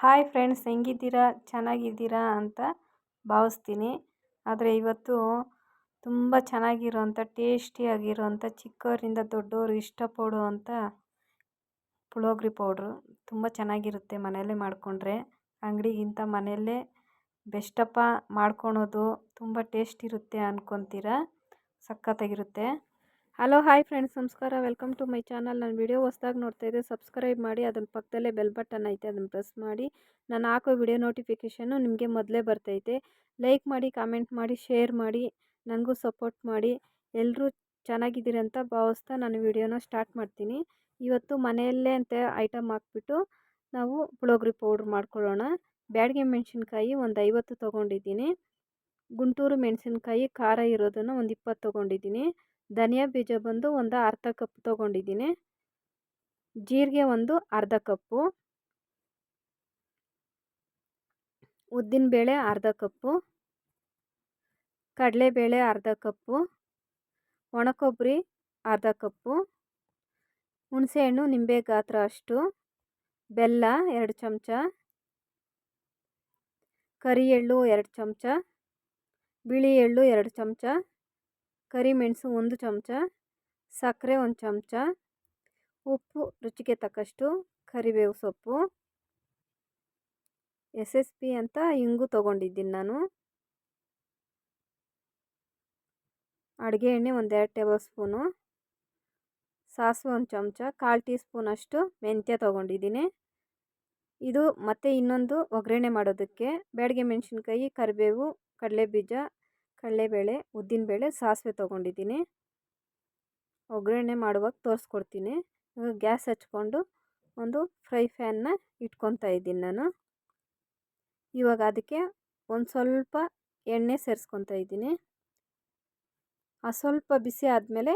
Hi friends ಹೆಂಗಿದ್ದೀರಾ? ಚೆನ್ನಾಗಿದ್ದೀರಾ? ಅಂತ ಭಾವಿಸ್ತೀನಿ. ಆದರೆ ಇವತ್ತು ತುಂಬ ಚೆನ್ನಾಗಿರೋವಂಥ ಟೇಸ್ಟಿಯಾಗಿರೋಂಥ, ಚಿಕ್ಕವರಿಂದ ದೊಡ್ಡವರು ಇಷ್ಟಪಡುವಂಥ ಪುಳೋಗ್ರಿ ಪೌಡ್ರು ತುಂಬ ಚೆನ್ನಾಗಿರುತ್ತೆ ಮನೆಯಲ್ಲೇ ಮಾಡಿಕೊಂಡ್ರೆ. ಅಂಗಡಿಗಿಂತ ಮನೆಯಲ್ಲೇ ಬೆಸ್ಟಪ್ಪ ಮಾಡ್ಕೊಳೋದು ತುಂಬ ಟೇಸ್ಟ್ ಇರುತ್ತೆ ಅಂದ್ಕೊತೀರಾ ಸಖತ್ತಾಗಿರುತ್ತೆ. ಹಲೋ ಹಾಯ್ ಫ್ರೆಂಡ್ಸ್ ನಮಸ್ಕಾರ. ವೆಲ್ಕಮ್ ಟು ಮೈ ಚಾನಲ್ ನಾನು ವಿಡಿಯೋ ಹೊಸ್ದಾಗಿ ನೋಡ್ತಾ ಇದ್ದೆ. ಸಬ್ಸ್ಕ್ರೈಬ್ ಮಾಡಿ ಅದನ್ನ ಪಕ್ಕದಲ್ಲೇ ಬೆಲ್ ಬಟನ್ ಐತೆ ಅದನ್ನು ಪ್ರೆಸ್ ಮಾಡಿ. ನಾನು ಹಾಕೋ ವಿಡಿಯೋ ನೋಟಿಫಿಕೇಷನ್ನು ನಿಮಗೆ ಮೊದಲೇ ಬರ್ತೈತೆ. ಲೈಕ್ ಮಾಡಿ ಕಾಮೆಂಟ್ ಮಾಡಿ ಶೇರ್ ಮಾಡಿ ನನಗೂ ಸಪೋರ್ಟ್ ಮಾಡಿ. ಎಲ್ಲರೂ ಚೆನ್ನಾಗಿದ್ದೀರಿ ಅಂತ ಭಾವಿಸ್ತಾ ನಾನು ವಿಡಿಯೋನ ಸ್ಟಾರ್ಟ್ ಮಾಡ್ತೀನಿ. ಇವತ್ತು ಮನೆಯಲ್ಲೇ ಅಂತ ಐಟಮ್ ಹಾಕ್ಬಿಟ್ಟು ನಾವು ಪುಳೋಗ್ರಿ ಪೌಡ್ರ್ ಮಾಡ್ಕೊಳ್ಳೋಣ. ಬ್ಯಾಡ್ಗೆ ಮೆಣಸಿನ್ಕಾಯಿ ಒಂದು ಐವತ್ತು ತೊಗೊಂಡಿದ್ದೀನಿ. ಗುಂಟೂರು ಮೆಣಸಿನ್ಕಾಯಿ ಖಾರ ಇರೋದನ್ನು ಒಂದು ಇಪ್ಪತ್ತು ತೊಗೊಂಡಿದ್ದೀನಿ. ಧನಿಯಾ ಬೀಜ ಬಂದು ಒಂದು ಅರ್ಧ ಕಪ್ ತೊಗೊಂಡಿದ್ದೀನಿ. ಜೀರಿಗೆ ಒಂದು ಅರ್ಧ ಕಪ್ಪು. ಉದ್ದಿನಬೇಳೆ ಅರ್ಧ ಕಪ್ಪು. ಕಡಲೆಬೇಳೆ ಅರ್ಧ ಕಪ್ಪು. ಒಣಕೊಬ್ಬರಿ ಅರ್ಧ ಕಪ್ಪು. ಹುಣಸೆಹಣ್ಣು ನಿಂಬೆ ಗಾತ್ರ ಅಷ್ಟು. ಬೆಲ್ಲ ಎರಡು ಚಮಚ. ಕರಿ ಎಳ್ಳು ಎರಡು ಚಮಚ. ಬಿಳಿ ಎಳ್ಳು ಎರಡು ಚಮಚ. ಕರಿಮೆಣಸು ಒಂದು ಚಮಚ ಸಕ್ಕರೆ ಒಂದು ಚಮಚ, ಉಪ್ಪು ರುಚಿಗೆ ತಕ್ಕಷ್ಟು ಕರಿಬೇವು ಸೊಪ್ಪು, ಎಸ್ ಎಸ್ ಪಿ ಅಂತ ಇಂಗು ತೊಗೊಂಡಿದ್ದೀನಿ ನಾನು. ಅಡುಗೆ ಎಣ್ಣೆ ಒಂದೆರಡು ಟೇಬಲ್ ಸ್ಪೂನು, ಸಾಸಿವೆ ಒಂದು ಚಮಚ, ಕಾಲು ಟೀ ಸ್ಪೂನಷ್ಟು ಮೆಂತ್ಯ ತೊಗೊಂಡಿದ್ದೀನಿ. ಇದು ಮತ್ತೆ ಇನ್ನೊಂದು ಒಗ್ಗರಣೆ ಮಾಡೋದಕ್ಕೆ, ಬೇಡಿಗೆ ಮೆಣಸಿನ್ಕಾಯಿ, ಕರಿಬೇವು, ಕಡಲೆಬೀಜ ಕಡಲೆಬೇಳೆ ಉದ್ದಿನಬೇಳೆ ಸಾಸಿವೆ ತೊಗೊಂಡಿದ್ದೀನಿ. ಒಗ್ಗರಣೆ ಮಾಡುವಾಗ ತೋರಿಸ್ಕೊಡ್ತೀನಿ. ಇವಾಗ ಗ್ಯಾಸ್ ಹಚ್ಕೊಂಡು ಒಂದು ಫ್ರೈ ಫ್ಯಾನ್ನ ಇಟ್ಕೊತಾ ಇದ್ದೀನಿ ನಾನು. ಇವಾಗ ಅದಕ್ಕೆ ಒಂದು ಸ್ವಲ್ಪ ಎಣ್ಣೆ ಸೇರಿಸ್ಕೊತಾ ಇದ್ದೀನಿ. ಆ ಸ್ವಲ್ಪ ಬಿಸಿ ಆದಮೇಲೆ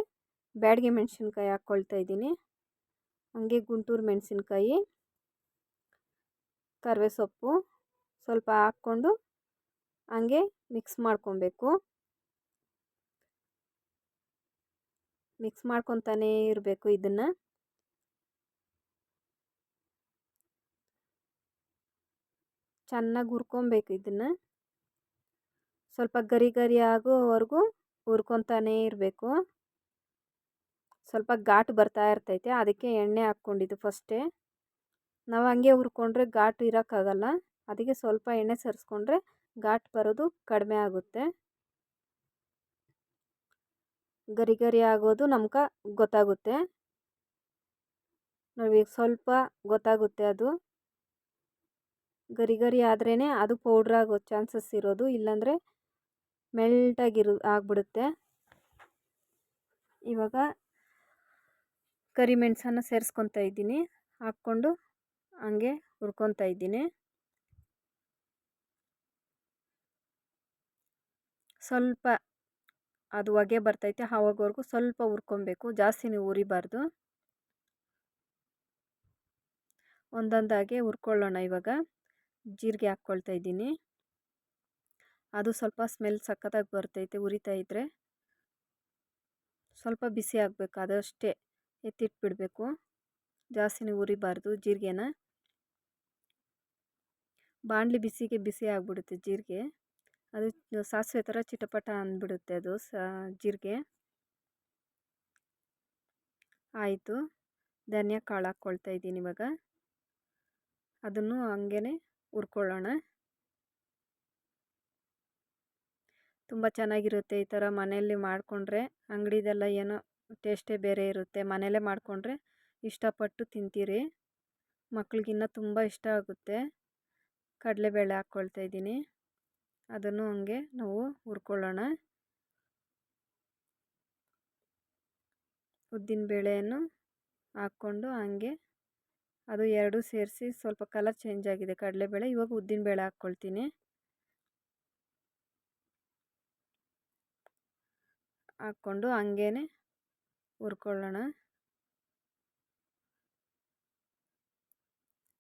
ಬ್ಯಾಡಿಗೆ ಮೆಣಸಿನ್ಕಾಯಿ ಹಾಕ್ಕೊಳ್ತಾ ಇದ್ದೀನಿ. ಹಂಗೆ ಗುಂಟೂರು ಮೆಣಸಿನ್ಕಾಯಿ ಕರಿವೆ ಸೊಪ್ಪು ಸ್ವಲ್ಪ ಹಾಕ್ಕೊಂಡು ಹಂಗೆ ಮಿಕ್ಸ್ ಮಾಡ್ಕೊಬೇಕು. ಮಿಕ್ಸ್ ಮಾಡ್ಕೊತಾನೇ ಇರಬೇಕು ಇದನ್ನು. ಚೆನ್ನಾಗಿ ಹುರ್ಕೊಬೇಕು ಇದನ್ನು. ಸ್ವಲ್ಪ ಗರಿ ಗರಿ ಆಗೋವರೆಗೂ ಹುರ್ಕೊತಾನೇ ಇರಬೇಕು. ಸ್ವಲ್ಪ ಘಾಟು ಬರ್ತಾ ಇರ್ತೈತೆ, ಅದಕ್ಕೆ ಎಣ್ಣೆ ಹಾಕ್ಕೊಂಡಿದ್ದು ಫಸ್ಟೇ. ನಾವು ಹಂಗೆ ಹುರ್ಕೊಂಡ್ರೆ ಘಾಟು ಇರೋಕ್ಕಾಗಲ್ಲ, ಅದಕ್ಕೆ ಸ್ವಲ್ಪ ಎಣ್ಣೆ ಸೇರಿಸ್ಕೊಂಡ್ರೆ ಘಾಟು ಬರೋದು ಕಡಿಮೆ ಆಗುತ್ತೆ. ಗರಿ ಗರಿ ಆಗೋದು ನಮ್ಗೆ ಗೊತ್ತಾಗುತ್ತೆ. ನಾವೀಗ ಸ್ವಲ್ಪ ಗೊತ್ತಾಗುತ್ತೆ ಅದು. ಗರಿ ಗರಿ ಆದ್ರೇ ಅದು ಪೌಡ್ರ್ ಆಗೋ ಚಾನ್ಸಸ್ ಇರೋದು, ಇಲ್ಲಾಂದರೆ ಮೆಲ್ಟಾಗಿರು ಆಗಿಬಿಡುತ್ತೆ. ಇವಾಗ ಕರಿಮೆಣಸನ್ನು ಸೇರಿಸ್ಕೊತಾ ಇದ್ದೀನಿ. ಹಾಕ್ಕೊಂಡು ಹಂಗೆ ಹುರ್ಕೊತಾ ಇದ್ದೀನಿ. ಸ್ವಲ್ಪ ಅದು ಹೊಗೆ ಬರ್ತೈತೆ, ಆವಾಗವರೆಗೂ ಸ್ವಲ್ಪ ಹುರ್ಕೊಬೇಕು. ಜಾಸ್ತಿ ನೀವು ಉರಿಬಾರ್ದು ಒಂದೊಂದಾಗೆ ಹುರ್ಕೊಳ್ಳೋಣ ಇವಾಗ. ಜೀರಿಗೆ ಹಾಕ್ಕೊಳ್ತಾ ಇದ್ದೀನಿ. ಅದು ಸ್ವಲ್ಪ ಸ್ಮೆಲ್ ಸಖತ್ತಾಗಿ ಬರ್ತೈತೆ ಉರಿತಾ ಇದ್ದರೆ ಸ್ವಲ್ಪ ಬಿಸಿ ಆಗಬೇಕು, ಅದಷ್ಟೇ ಎತ್ತಿಟ್ಬಿಡಬೇಕು. ಜಾಸ್ತಿ ನೀವು ಉರಿಬಾರ್ದು ಜೀರಿಗೆನ. ಬಾಣಲಿ ಬಿಸಿಗೆ ಬಿಸಿ ಆಗಿಬಿಡುತ್ತೆ ಜೀರಿಗೆ. ಅದು ಸಾಸಿವೆ ಥರ ಚಿಟಪಟ ಅಂದ್ಬಿಡುತ್ತೆ ಅದು ಸಾ ಜೀರಿಗೆ. ಆಯಿತು. ಧನಿಯಾ ಕಾಳು ಹಾಕ್ಕೊಳ್ತಾ ಇದ್ದೀನಿ ಇವಾಗ. ಅದನ್ನು ಹಂಗೇ ಹುರ್ಕೊಳ್ಳೋಣ. ತುಂಬ ಚೆನ್ನಾಗಿರುತ್ತೆ ಈ ಥರ ಮನೆಯಲ್ಲಿ ಮಾಡಿಕೊಂಡ್ರೆ. ಅಂಗಡಿದೆಲ್ಲ ಏನೋ ಟೇಸ್ಟೇ ಬೇರೆ ಇರುತ್ತೆ. ಮನೆಯಲ್ಲೇ ಮಾಡಿಕೊಂಡ್ರೆ ಇಷ್ಟಪಟ್ಟು ತಿಂತೀರಿ. ಮಕ್ಳಿಗಿನ್ನ ತುಂಬ ಇಷ್ಟ ಆಗುತ್ತೆ. ಕಡಲೆಬೇಳೆ ಹಾಕ್ಕೊಳ್ತಾ ಇದ್ದೀನಿ. ಅದನ್ನು ಹಂಗೆ ನಾವು ಹುರ್ಕೊಳ್ಳೋಣ. ಉದ್ದಿನ ಬೇಳೆಯನ್ನು ಹಾಕ್ಕೊಂಡು ಹಂಗೆ ಅದು ಎರಡು ಸೇರಿಸಿ ಸ್ವಲ್ಪ ಕಲರ್ ಚೇಂಜ್ ಆಗಿದೆ ಕಡಲೆಬೇಳೆ ಇವಾಗ ಉದ್ದಿನ ಬೇಳೆ ಹಾಕ್ಕೊಳ್ತೀನಿ. ಹಾಕ್ಕೊಂಡು ಹಂಗೇ ಹುರ್ಕೊಳ್ಳೋಣ.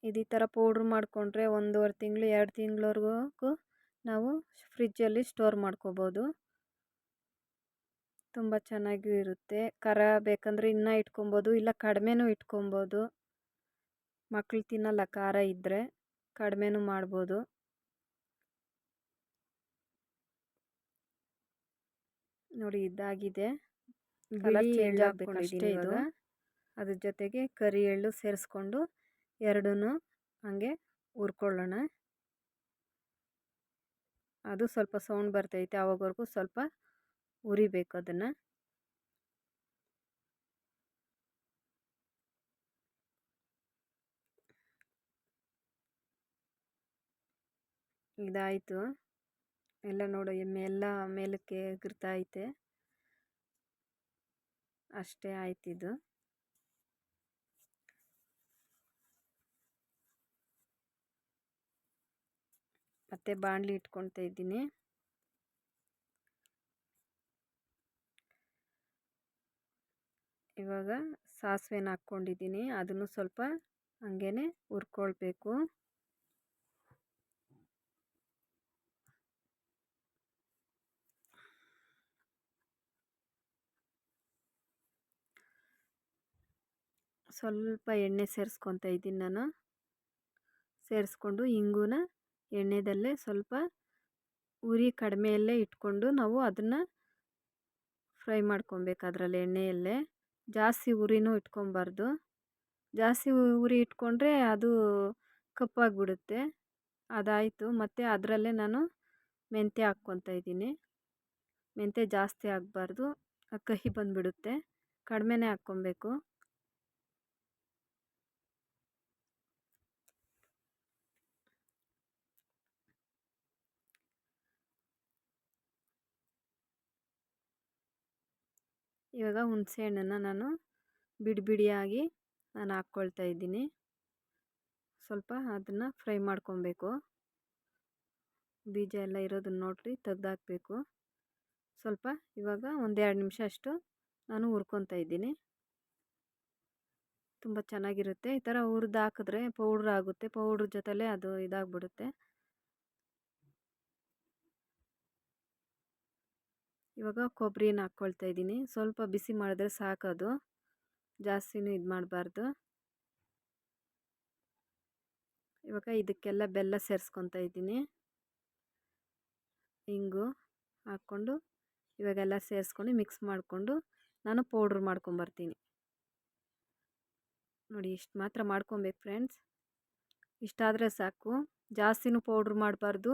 ಇದು ಥರ ಪೌಡ್ರ್ ಮಾಡಿಕೊಂಡ್ರೆ ಒಂದೂವರೆ ತಿಂಗಳು, ಎರಡು ತಿಂಗಳವರೆಗೂ ನಾವು ಫ್ರಿಜ್ಜಲ್ಲಿ ಸ್ಟೋರ್ ಮಾಡ್ಕೋಬೋದು. ತುಂಬ ಚೆನ್ನಾಗಿ ಇರುತ್ತೆ. ಖಾರ ಬೇಕಂದರೆ ಇನ್ನೂ ಇಟ್ಕೊಬೋದು ಇಲ್ಲ ಕಡಿಮೆನೂ ಇಟ್ಕೊಬೋದು. ಮಕ್ಕಳು ತಿನ್ನಲ್ಲ ಖಾರ ಇದ್ದರೆ ಕಡಿಮೆನೂ ಮಾಡ್ಬೋದು. ನೋಡಿ ಇದಾಗಿದೆ. ಕಲರ್ ಚೇಂಜ್ ಆಗಬೇಕಷ್ಟೇ ಇದು ಅದ್ರ ಜೊತೆಗೆ ಕರಿ ಎಳ್ಳು ಸೇರಿಸ್ಕೊಂಡು ಎರಡೂ ಹಾಗೆ ಹುರ್ಕೊಳ್ಳೋಣ. ಅದು ಸ್ವಲ್ಪ ಸೌಂಡ್ ಬರ್ತೈತೆ ಆವಾಗವರೆಗೂ ಸ್ವಲ್ಪ ಉರಿಬೇಕು ಅದನ್ನು. ಇದಾಯಿತು. ಎಲ್ಲ ನೋಡು ಎಮ್ಮೆ ಎಲ್ಲ ಮೇಲಕ್ಕೆ ಗಿರ್ತಾ ಐತೆ. ಅಷ್ಟೇ ಆಯ್ತಿದ್ದು ಮತ್ತೆ ಬಾಣಲಿ ಇಟ್ಕೊಳ್ತಾ ಇದ್ದೀನಿ. ಇವಾಗ ಸಾಸಿವೆನ ಹಾಕ್ಕೊಂಡಿದ್ದೀನಿ. ಅದನ್ನು ಸ್ವಲ್ಪ ಹಂಗೇ ಹುರ್ಕೊಳ್ಬೇಕು. ಸ್ವಲ್ಪ ಎಣ್ಣೆ ಸೇರಿಸ್ಕೊತಾ ಇದ್ದೀನಿ ನಾನು. ಸೇರಿಸ್ಕೊಂಡು ಇಂಗುನ ಎಣ್ಣೆದಲ್ಲೇ ಸ್ವಲ್ಪ ಉರಿ ಕಡಿಮೆಯಲ್ಲೇ ಇಟ್ಕೊಂಡು ನಾವು ಅದನ್ನು ಫ್ರೈ ಮಾಡ್ಕೊಬೇಕು ಅದರಲ್ಲಿ ಎಣ್ಣೆಯಲ್ಲೇ. ಜಾಸ್ತಿ ಉರಿನೂ ಇಟ್ಕೊಬಾರ್ದು. ಜಾಸ್ತಿ ಉರಿ ಇಟ್ಕೊಂಡ್ರೆ ಅದು ಕಪ್ಪಾಗಿಬಿಡುತ್ತೆ. ಅದಾಯಿತು. ಮತ್ತು ಅದರಲ್ಲೇ ನಾನು ಮೆಂತ್ಯ ಹಾಕ್ಕೊತಾ ಇದ್ದೀನಿ. ಮೆಂತ್ಯ ಜಾಸ್ತಿ ಆಗಬಾರ್ದು. ಕಹಿ ಬಂದುಬಿಡುತ್ತೆ. ಕಡಿಮೆನೇ ಹಾಕ್ಕೊಬೇಕು. ಇವಾಗ ಹುಣಸೆ ಹಣ್ಣನ್ನು ನಾನು ಬಿಡಿ ಬಿಡಿಯಾಗಿ ನಾನು ಹಾಕ್ಕೊಳ್ತಾ ಇದ್ದೀನಿ. ಸ್ವಲ್ಪ ಅದನ್ನು ಫ್ರೈ ಮಾಡ್ಕೊಬೇಕು. ಬೀಜ ಎಲ್ಲ ಇರೋದನ್ನ ನೋಡಿರಿ ತೆಗ್ದಾಕಬೇಕು ಸ್ವಲ್ಪ ಇವಾಗ ಒಂದೆರಡು ನಿಮಿಷ ಅಷ್ಟು ನಾನು ಹುರ್ಕೊತಾ ಇದ್ದೀನಿ. ತುಂಬ ಚೆನ್ನಾಗಿರುತ್ತೆ. ಈ ಥರ ಹುರಿದು ಹಾಕಿದ್ರೆ ಪೌಡ್ರ್ ಆಗುತ್ತೆ. ಪೌಡ್ರ್ ಜೊತೆಲೇ ಅದು ಇದಾಗ್ಬಿಡುತ್ತೆ. ಇವಾಗ ಕೊಬ್ಬರಿನ ಹಾಕ್ಕೊಳ್ತಾ ಇದ್ದೀನಿ. ಸ್ವಲ್ಪ ಬಿಸಿ ಮಾಡಿದ್ರೆ ಸಾಕದು ಜಾಸ್ತಿನೂ ಇದು ಮಾಡಬಾರ್ದು. ಇವಾಗ ಇದಕ್ಕೆಲ್ಲ ಬೆಲ್ಲ ಸೇರಿಸ್ಕೊತಾ ಇದ್ದೀನಿ. ಹಿಂಗು ಹಾಕ್ಕೊಂಡು ಇವಾಗೆಲ್ಲ ಸೇರಿಸ್ಕೊಂಡು ಮಿಕ್ಸ್ ಮಾಡಿಕೊಂಡು ನಾನು ಪೌಡ್ರ್ ಮಾಡ್ಕೊಂಬರ್ತೀನಿ. ನೋಡಿ ಇಷ್ಟು ಮಾತ್ರ ಮಾಡ್ಕೊಬೇಕು ಫ್ರೆಂಡ್ಸ್. ಇಷ್ಟಾದರೆ ಸಾಕು. ಜಾಸ್ತಿನೂ ಪೌಡ್ರ್ ಮಾಡಬಾರ್ದು.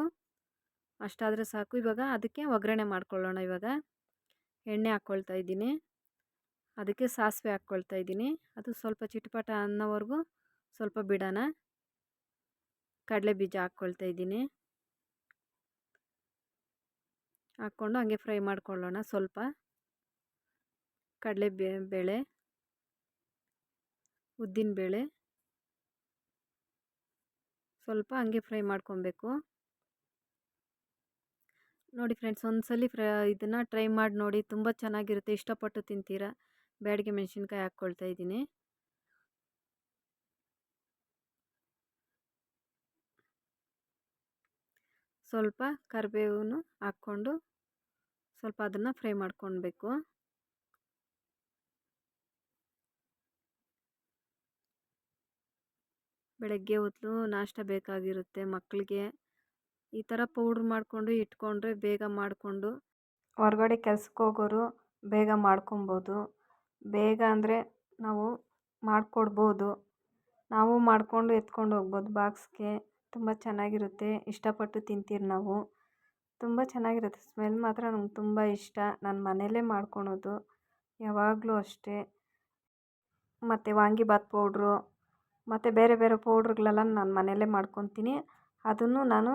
ಅಷ್ಟಾದರೆ ಸಾಕು. ಇವಾಗ ಅದಕ್ಕೆ ಒಗ್ಗರಣೆ ಮಾಡ್ಕೊಳ್ಳೋಣ ಇವಾಗ. ಎಣ್ಣೆ ಹಾಕ್ಕೊಳ್ತಾ ಇದ್ದೀನಿ. ಅದಕ್ಕೆ ಸಾಸಿವೆ ಹಾಕ್ಕೊಳ್ತಾ ಇದ್ದೀನಿ. ಅದು ಸ್ವಲ್ಪ ಚಿಟಪಟ ಅನ್ನೋವರೆಗೂ ಸ್ವಲ್ಪ ಬಿಡೋಣ. ಕಡಲೆ ಬೀಜ ಹಾಕ್ಕೊಳ್ತಾ ಇದ್ದೀನಿ. ಹಾಕ್ಕೊಂಡು ಹಂಗೆ ಫ್ರೈ ಮಾಡ್ಕೊಳ್ಳೋಣ ಸ್ವಲ್ಪ. ಕಡಲೆ ಬೇಳೆ, ಉದ್ದಿನ ಬೇಳೆ. ಸ್ವಲ್ಪ ಹಂಗೆ ಫ್ರೈ ಮಾಡ್ಕೊಬೇಕು. ನೋಡಿ ಫ್ರೆಂಡ್ಸ್, ಒಂದ್ಸಲಿ ಫ್ರ, ಇದನ್ನು ಟ್ರೈ ಮಾಡಿ ನೋಡಿ, ತುಂಬ ಚೆನ್ನಾಗಿರುತ್ತೆ. ಇಷ್ಟಪಟ್ಟು ತಿಂತೀರಾ? ಬ್ಯಾಡಿಗೆ ಮೆಣಸಿನ್ಕಾಯಿ ಹಾಕ್ಕೊಳ್ತಾ ಇದ್ದೀನಿ. ಸ್ವಲ್ಪ ಕರಿಬೇವನ್ನು ಹಾಕ್ಕೊಂಡು ಸ್ವಲ್ಪ ಅದನ್ನು ಫ್ರೈ ಮಾಡ್ಕೊಳ್ಬೇಕು. ಬೆಳಗ್ಗೆ ಹೊತ್ತು ನಾಷ್ಟ ಬೇಕಾಗಿರುತ್ತೆ ಮಕ್ಕಳಿಗೆ ಈ ಥರ ಪೌಡ್ರ್ ಮಾಡಿಕೊಂಡು ಇಟ್ಕೊಂಡ್ರೆ ಬೇಗ ಮಾಡಿಕೊಂಡು ಹೊರಗಡೆ ಕೆಲ್ಸಕ್ಕೆ ಹೋಗೋರು ಬೇಗ ಮಾಡ್ಕೊಬೋದು. ಬೇಗ ಅಂದರೆ ನಾವು ಮಾಡಿಕೊಡ್ಬೋದು. ನಾವು ಮಾಡಿಕೊಂಡು ಎತ್ಕೊಂಡು ಹೋಗ್ಬೋದು. ಬಾಕ್ಸ್ಗೆ ತುಂಬ ಚೆನ್ನಾಗಿರುತ್ತೆ. ಇಷ್ಟಪಟ್ಟು ತಿಂತೀರಿ ನಾವು. ತುಂಬ ಚೆನ್ನಾಗಿರುತ್ತೆ. ಸ್ಮೆಲ್ ಮಾತ್ರ ನಂಗೆ ತುಂಬ ಇಷ್ಟ. ನಾನು ಮನೆಯಲ್ಲೇ ಮಾಡ್ಕೊಳೋದು. ಯಾವಾಗಲೂ ಅಷ್ಟೇ. ಮತ್ತು ವಾಂಗಿಬಾತ್ ಪೌಡ್ರು, ಮತ್ತು ಬೇರೆ ಬೇರೆ ಪೌಡ್ರುಗಳೆಲ್ಲ ನಾನು ಮನೆಯಲ್ಲೇ ಮಾಡ್ಕೊತೀನಿ. ಅದನ್ನು ನಾನು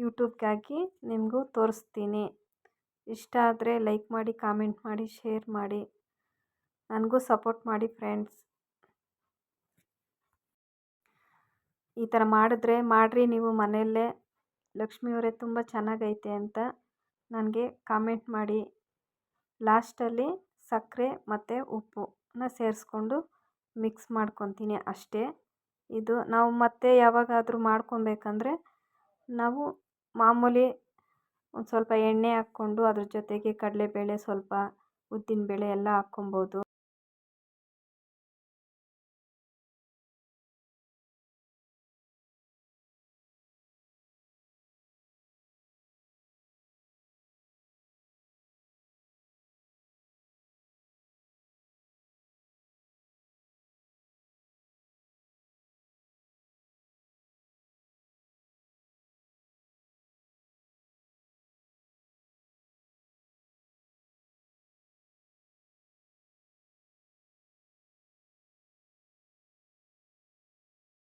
ಯೂಟ್ಯೂಬ್ಗೆ ಹಾಕಿ ನಿಮಗೂ ತೋರಿಸ್ತೀನಿ. ಇಷ್ಟ ಆದರೆ ಲೈಕ್ ಮಾಡಿ, ಕಾಮೆಂಟ್ ಮಾಡಿ, ಶೇರ್ ಮಾಡಿ. ನನಗೂ ಸಪೋರ್ಟ್ ಮಾಡಿ ಫ್ರೆಂಡ್ಸ್. ಈ ಥರ ಮಾಡಿದ್ರೆ ಮಾಡಿರಿ ನೀವು ಮನೆಯಲ್ಲೇ. ಲಕ್ಷ್ಮಿಯವರೇ ತುಂಬ ಚೆನ್ನಾಗೈತೆ ಅಂತ ನನಗೆ ಕಾಮೆಂಟ್ ಮಾಡಿ. ಲಾಸ್ಟಲ್ಲಿ ಸಕ್ಕರೆ ಮತ್ತು ಉಪ್ಪುನ ಸೇರಿಸ್ಕೊಂಡು ಮಿಕ್ಸ್ ಮಾಡ್ಕೊತೀನಿ ಅಷ್ಟೇ. ಇದು ನಾವು ಮತ್ತೆ ಯಾವಾಗಾದರೂ ಮಾಡ್ಕೊಬೇಕಂದ್ರೆ ನಾವು ಮಾಮೂಲಿ ಒಂದು ಸ್ವಲ್ಪ ಎಣ್ಣೆ ಹಾಕ್ಕೊಂಡು ಅದ್ರ ಜೊತೆಗೆ ಕಡಲೆಬೇಳೆ ಸ್ವಲ್ಪ ಉದ್ದಿನಬೇಳೆ ಎಲ್ಲ ಹಾಕ್ಕೊಬೋದು.